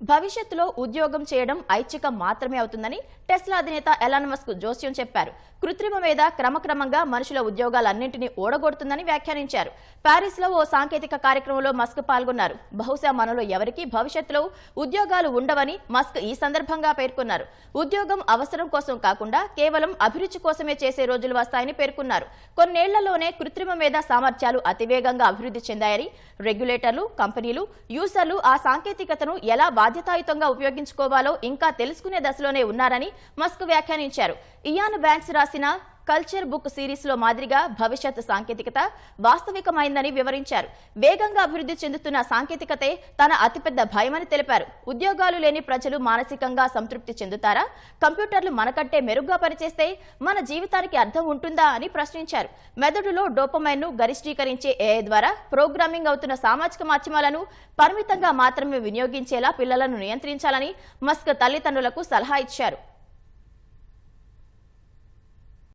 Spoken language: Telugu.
భవిష్యత్తులో ఉద్యోగం చేయడం ఐచ్ఛికం మాత్రమే అవుతుందని టెస్లా అధినేత ఎలాన్ మస్క్ జోస్యం చెప్పారు. కృత్రిమ మీద క్రమక్రమంగా మనుషుల ఉద్యోగాలన్నింటినీ ఓడగొడుతుందని వ్యాఖ్యానించారు. ప్యారిస్లో ఓ సాంకేతిక కార్యక్రమంలో మస్క్ పాల్గొన్నారు. బహుశా మనలో ఎవరికీ భవిష్యత్తులో ఉద్యోగాలు ఉండవని మస్క్ ఈ సందర్భంగా పేర్కొన్నారు. ఉద్యోగం అవసరం కోసం కాకుండా కేవలం అభిరుచి కోసమే చేసే రోజులు వస్తాయని పేర్కొన్నారు. కొన్నేళ్ళలోనే కృత్రిమ మీద సామర్థ్యాలు అతివేగంగా అభివృద్ధి చెందాయని రెగ్యులేటర్లు కంపెనీలు యూజర్లు ఆ సాంకేతికతను ఎలా బాధ్యతాయుతంగా ఉపయోగించుకోవాలో ఇంకా తెలుసుకునే దశలోనే ఉన్నారని మస్క్ వ్యాఖ్యానించారు. ఇయాన్ బ్యాంక్స్ రాసిన కల్చర్ బుక్ సిరీస్లో మాదిరిగా భవిష్యత్ సాంకేతికత వాస్తవికమైందని వివరించారు. వేగంగా అభివృద్ధి చెందుతున్న సాంకేతికతే తన అతిపెద్ద భయమని తెలిపారు. ఉద్యోగాలు లేని ప్రజలు మానసికంగా సంతృప్తి చెందుతారా? కంప్యూటర్లు మనకంటే మెరుగ్గా పనిచేస్తే మన జీవితానికి అర్థం ఉంటుందా అని ప్రశ్నించారు. మెదడులో డోపమైన్ను గరిష్టీకరించే ఏఐ ద్వారా ప్రోగ్రామింగ్ అవుతున్న సామాజిక మాధ్యమాలను పరిమితంగా మాత్రమే వినియోగించేలా పిల్లలను నియంత్రించాలని మస్క్ తల్లిదండ్రులకు సలహా ఇచ్చారు.